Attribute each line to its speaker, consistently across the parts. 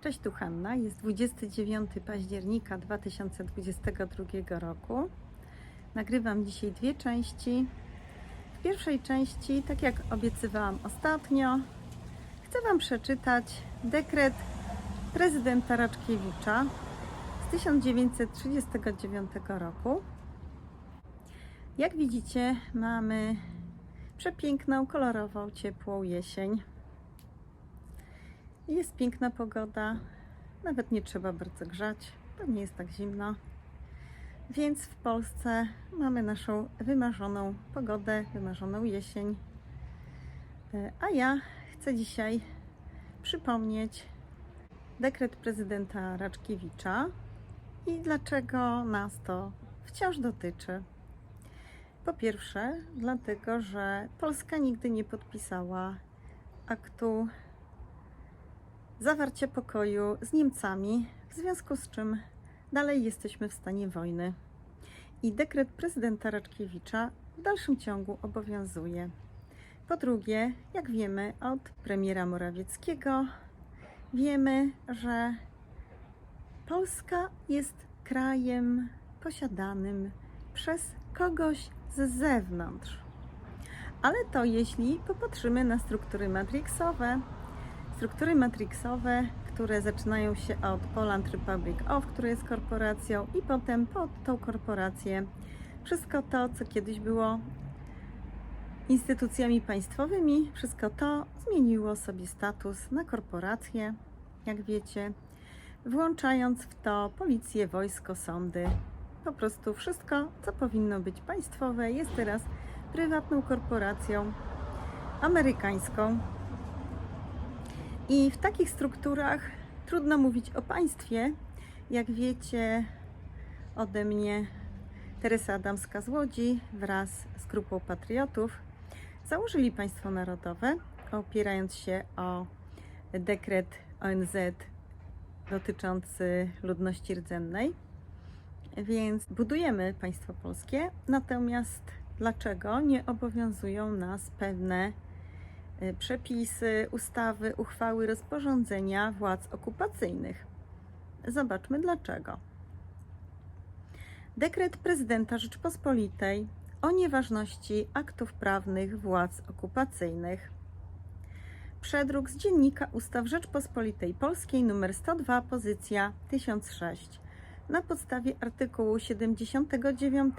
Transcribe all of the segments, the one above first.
Speaker 1: Cześć, tu Hanna. Jest 29 października 2022 roku. Nagrywam dzisiaj dwie części. W pierwszej części, tak jak obiecywałam ostatnio, chcę Wam przeczytać dekret prezydenta Raczkiewicza z 1939 roku. Jak widzicie, mamy przepiękną, kolorową, ciepłą jesień. Jest piękna pogoda, nawet nie trzeba bardzo grzać, to nie jest tak zimno. Więc w Polsce mamy naszą wymarzoną pogodę, wymarzoną jesień. E, A ja chcę dzisiaj przypomnieć dekret prezydenta Raczkiewicza i dlaczego nas to wciąż dotyczy. Po pierwsze, dlatego, że Polska nigdy nie podpisała aktu zawarcia pokoju z Niemcami, w związku z czym dalej jesteśmy w stanie wojny. I dekret prezydenta Raczkiewicza w dalszym ciągu obowiązuje. Po drugie, jak wiemy od premiera Morawieckiego, wiemy, że Polska jest krajem posiadanym przez kogoś z zewnątrz. Ale to jeśli popatrzymy na struktury matrixowe, struktury matrixowe, które zaczynają się od Poland Republic of, które jest korporacją, i potem pod tą korporację wszystko to, co kiedyś było instytucjami państwowymi, wszystko to zmieniło sobie status na korporację, jak wiecie, włączając w to policję, wojsko, sądy. Po prostu wszystko, co powinno być państwowe, jest teraz prywatną korporacją amerykańską, i w takich strukturach trudno mówić o państwie. Jak wiecie ode mnie, Teresa Adamska z Łodzi wraz z grupą patriotów założyli państwo narodowe, opierając się o dekret ONZ dotyczący ludności rdzennej. Więc budujemy państwo polskie, natomiast dlaczego nie obowiązują nas pewne przepisy, ustawy, uchwały, rozporządzenia władz okupacyjnych. Zobaczmy dlaczego. Dekret prezydenta Rzeczpospolitej o nieważności aktów prawnych władz okupacyjnych. Przedruk z Dziennika Ustaw Rzeczpospolitej Polskiej nr 102 pozycja 1006 na podstawie artykułu 79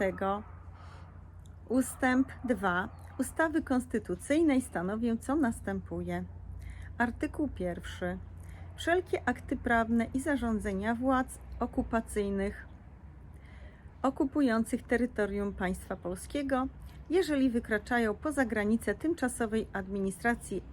Speaker 1: ustęp 2 ustawy konstytucyjnej stanowią, co następuje. Artykuł pierwszy. Wszelkie akty prawne i zarządzenia władz okupacyjnych okupujących terytorium państwa polskiego, jeżeli wykraczają poza granice tymczasowej administracji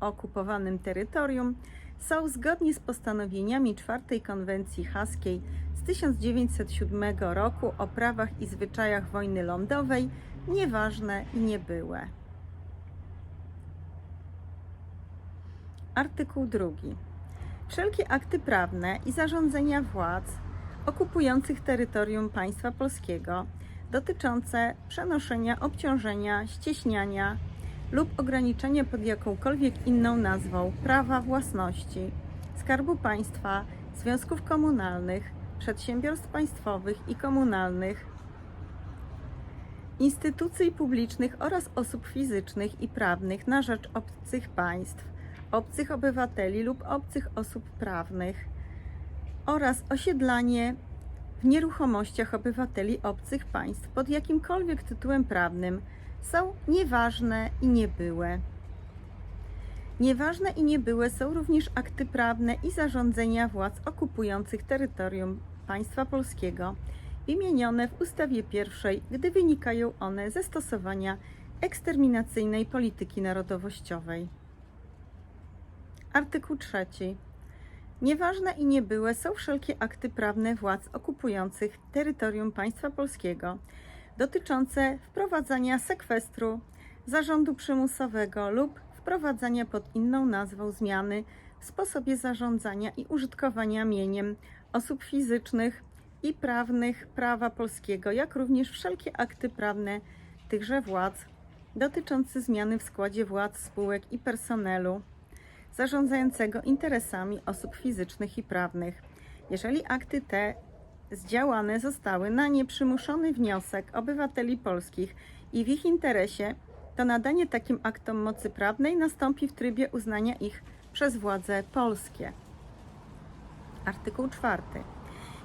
Speaker 1: okupowanym terytorium, są zgodnie z postanowieniami czwartej konwencji haskiej z 1907 roku o prawach i zwyczajach wojny lądowej nieważne i niebyłe. Artykuł drugi. Wszelkie akty prawne i zarządzenia władz okupujących terytorium państwa polskiego dotyczące przenoszenia, obciążenia, ścieśniania lub ograniczenia pod jakąkolwiek inną nazwą prawa własności, skarbu państwa, związków komunalnych, przedsiębiorstw państwowych i komunalnych, instytucji publicznych oraz osób fizycznych i prawnych na rzecz obcych państw, obcych obywateli lub obcych osób prawnych oraz osiedlanie w nieruchomościach obywateli obcych państw pod jakimkolwiek tytułem prawnym są nieważne i niebyłe. Nieważne i niebyłe są również akty prawne i zarządzenia władz okupujących terytorium państwa polskiego, wymienione w ustawie pierwszej, gdy wynikają one ze stosowania eksterminacyjnej polityki narodowościowej. Artykuł trzeci. Nieważne i niebyłe są wszelkie akty prawne władz okupujących terytorium państwa polskiego dotyczące wprowadzania sekwestru, zarządu przymusowego lub wprowadzania pod inną nazwą zmiany w sposobie zarządzania i użytkowania mieniem osób fizycznych i prawnych prawa polskiego, jak również wszelkie akty prawne tychże władz dotyczące zmiany w składzie władz, spółek i personelu zarządzającego interesami osób fizycznych i prawnych. Jeżeli akty te zdziałane zostały na nieprzymuszony wniosek obywateli polskich i w ich interesie, to nadanie takim aktom mocy prawnej nastąpi w trybie uznania ich przez władze polskie. Artykuł 4.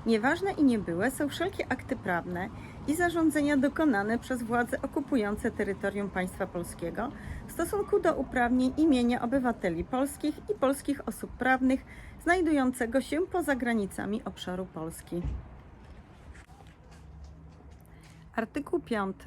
Speaker 1: Nieważne i niebyłe są wszelkie akty prawne i zarządzenia dokonane przez władze okupujące terytorium państwa polskiego w stosunku do uprawnień imienia obywateli polskich i polskich osób prawnych znajdującego się poza granicami obszaru Polski. Artykuł 5.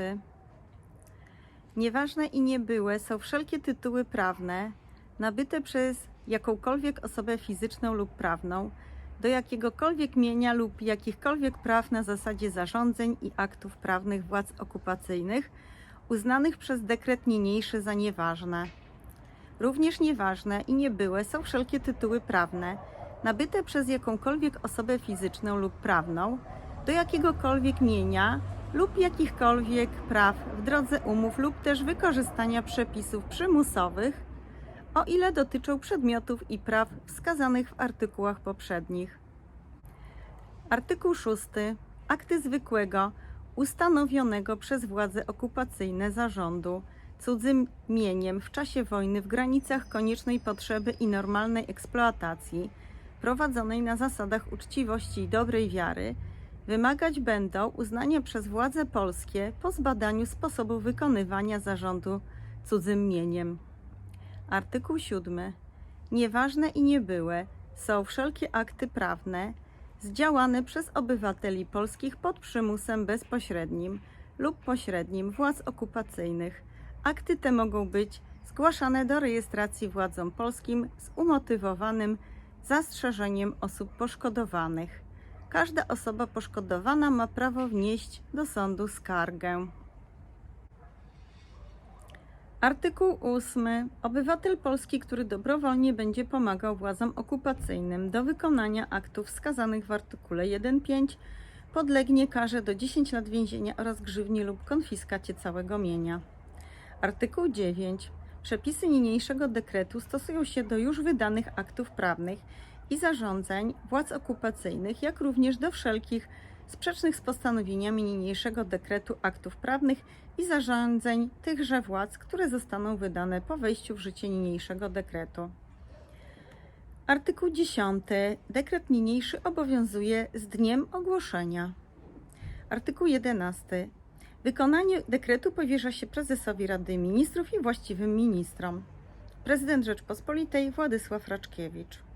Speaker 1: Nieważne i niebyłe są wszelkie tytuły prawne nabyte przez jakąkolwiek osobę fizyczną lub prawną do jakiegokolwiek mienia lub jakichkolwiek praw na zasadzie zarządzeń i aktów prawnych władz okupacyjnych uznanych przez dekret niniejszy za nieważne. Również nieważne i niebyłe są wszelkie tytuły prawne nabyte przez jakąkolwiek osobę fizyczną lub prawną do jakiegokolwiek mienia lub jakichkolwiek praw w drodze umów lub też wykorzystania przepisów przymusowych, o ile dotyczą przedmiotów i praw wskazanych w artykułach poprzednich. Artykuł 6. Akty zwykłego, ustanowionego przez władze okupacyjne zarządu cudzym mieniem w czasie wojny w granicach koniecznej potrzeby i normalnej eksploatacji, prowadzonej na zasadach uczciwości i dobrej wiary, wymagać będą uznania przez władze polskie po zbadaniu sposobu wykonywania zarządu cudzym mieniem. Artykuł 7. Nieważne i niebyłe są wszelkie akty prawne zdziałane przez obywateli polskich pod przymusem bezpośrednim lub pośrednim władz okupacyjnych. Akty te mogą być zgłaszane do rejestracji władzom polskim z umotywowanym zastrzeżeniem osób poszkodowanych. Każda osoba poszkodowana ma prawo wnieść do sądu skargę. Artykuł 8. Obywatel polski, który dobrowolnie będzie pomagał władzom okupacyjnym do wykonania aktów wskazanych w artykule 1.5, podlegnie karze do 10 lat więzienia oraz grzywni lub konfiskacie całego mienia. Artykuł 9. Przepisy niniejszego dekretu stosują się do już wydanych aktów prawnych i zarządzeń władz okupacyjnych, jak również do wszelkich sprzecznych z postanowieniami niniejszego dekretu aktów prawnych i zarządzeń tychże władz, które zostaną wydane po wejściu w życie niniejszego dekretu. Artykuł 10. Dekret niniejszy obowiązuje z dniem ogłoszenia. Artykuł 11. Wykonanie dekretu powierza się prezesowi Rady Ministrów i właściwym ministrom. Prezydent Rzeczpospolitej Władysław Raczkiewicz.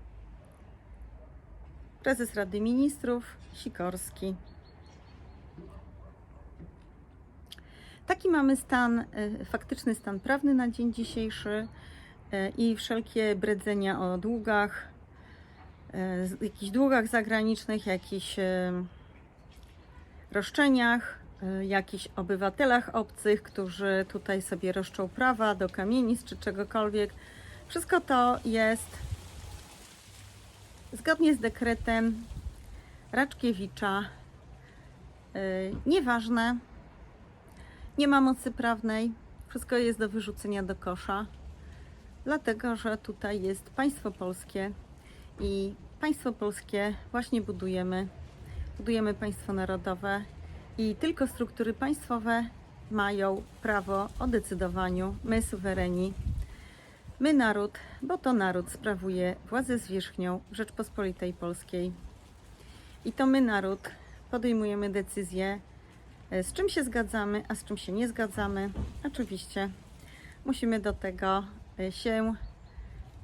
Speaker 1: Prezes Rady Ministrów Sikorski. Taki mamy stan, e, faktyczny stan prawny na dzień dzisiejszy e, i wszelkie bredzenia o długach, e, jakichś długach zagranicznych, jakichś roszczeniach, jakichś obywatelach obcych, którzy tutaj sobie roszczą prawa do kamienic czy czegokolwiek. Wszystko to jest zgodnie z dekretem Raczkiewicza yy, nieważne, nie ma mocy prawnej, wszystko jest do wyrzucenia do kosza, dlatego że tutaj jest państwo polskie i państwo polskie właśnie budujemy. Budujemy państwo narodowe i tylko struktury państwowe mają prawo o decydowaniu. My, suwereni, My naród, bo to naród sprawuje władzę zwierzchnią Rzeczpospolitej Polskiej. I to my naród podejmujemy decyzje, e, z czym się zgadzamy, a z czym się nie zgadzamy. Oczywiście musimy do tego e, się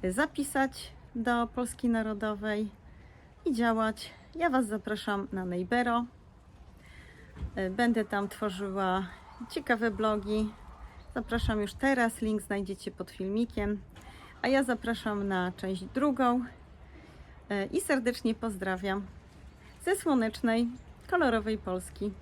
Speaker 1: zapisać do Polski Narodowej i działać. Ja Was zapraszam na Nejbero. E, Będę tam tworzyła ciekawe blogi, Zapraszam już teraz, link znajdziecie pod filmikiem. A ja zapraszam na część drugą e, i serdecznie pozdrawiam ze słonecznej, kolorowej Polski.